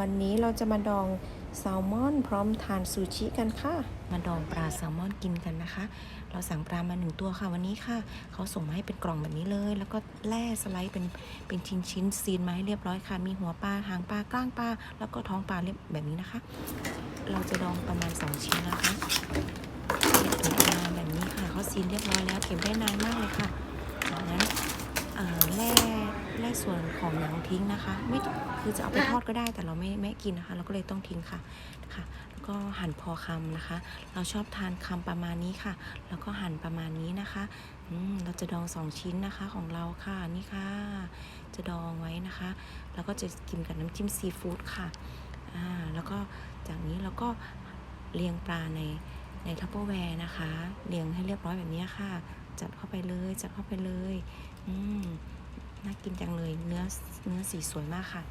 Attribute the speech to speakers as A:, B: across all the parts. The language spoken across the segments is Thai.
A: วันนี้เราจะมาดองแซลมอนพร้อมทานซูชิกันค่ะ มาดองปลาแซลมอนกินกันนะคะ เราสั่งปลามาหนึ่งตัวค่ะวันนี้ค่ะ เขาส่งมาให้เป็นกล่องแบบนี้เลย แล้วก็แล่สไลด์เป็นเป็นชิ้นชิ้นซีนมาให้เรียบร้อยค่ะ มีหัวปลาหางปลากล้างปลาแล้วก็ท้องปลาเรียบแบบนี้นะคะ เราจะดองประมาณ 2 ชิ้นนะคะเก็บถุงมาแบบนี้ค่ะเขาซีนเรียบร้อยแล้วเก็บได้นานมากนั้นเอ่อแล่แล่ ส่วนของหนังทิ้งนะคะ ไม่คือจะเอาไปทอดก็ได้แต่เราไม่ไม่กินนะคะ เราก็เลยต้องทิ้งค่ะค่ะแล้วก็หั่นพอคำนะคะ เราชอบทานคำประมาณนี้ค่ะ แล้วก็หั่นประมาณนี้นะคะอืมเราจะดองสองชิ้นนะคะของเราค่ะนี่ค่ะ จะดองไว้นะคะ แล้วก็จะกินกับน้ำจิ้มซีฟู้ดค่ะอ่าแล้วก็จากนี้เราก็เรียงปลาในในทัพเปอร์แวร์นะคะ เรียงให้เรียบร้อยแบบนี้ค่ะ จัดเข้าไปเลย จัดเข้าไปเลย อืม น่ากินจังเลยเนื้อเนื้อสีสวยมากค่ะ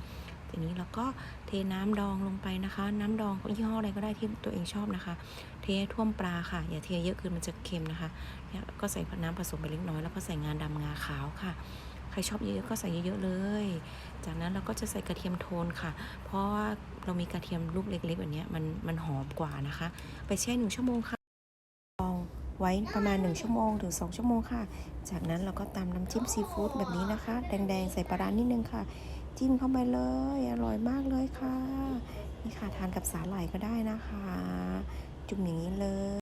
A: ทีนี้เราก็เทน้ำดองลงไปนะคะ น้ำดองยี่ห้ออะไรก็ได้ที่ตัวเองชอบนะคะ เทท่วมปลาค่ะ อย่าเทเยอะเกินมันจะเค็มนะคะเนี่ยก็ใส่น้ำผสมไปเล็กน้อยแล้วก็ใส่งาดำงาขาวค่ะใครชอบเยอะๆก็ใส่เยอะๆเลย จากนั้นเราก็จะใส่กระเทียมโทนค่ะ เพราะว่าเรามีกระเทียมลูกเล็กๆแบบนี้มันมันหอมกว่านะคะ ไปแช่หนึ่งชั่วโมงค่ะ ไว้ประมาณ 1 ชั่วโมงถึง 2 ชั่วโมงค่ะ จากนั้นเราก็ตามน้ำจิ้มซีฟู้ดแบบนี้นะคะ แดงๆ ใส่ปลาร้านิดนึงค่ะ จิ้มเข้าไปเลย อร่อยมากเลยค่ะ นี่ค่ะทานกับสาหร่ายก็ได้นะคะ จุ่มอย่างนี้เลย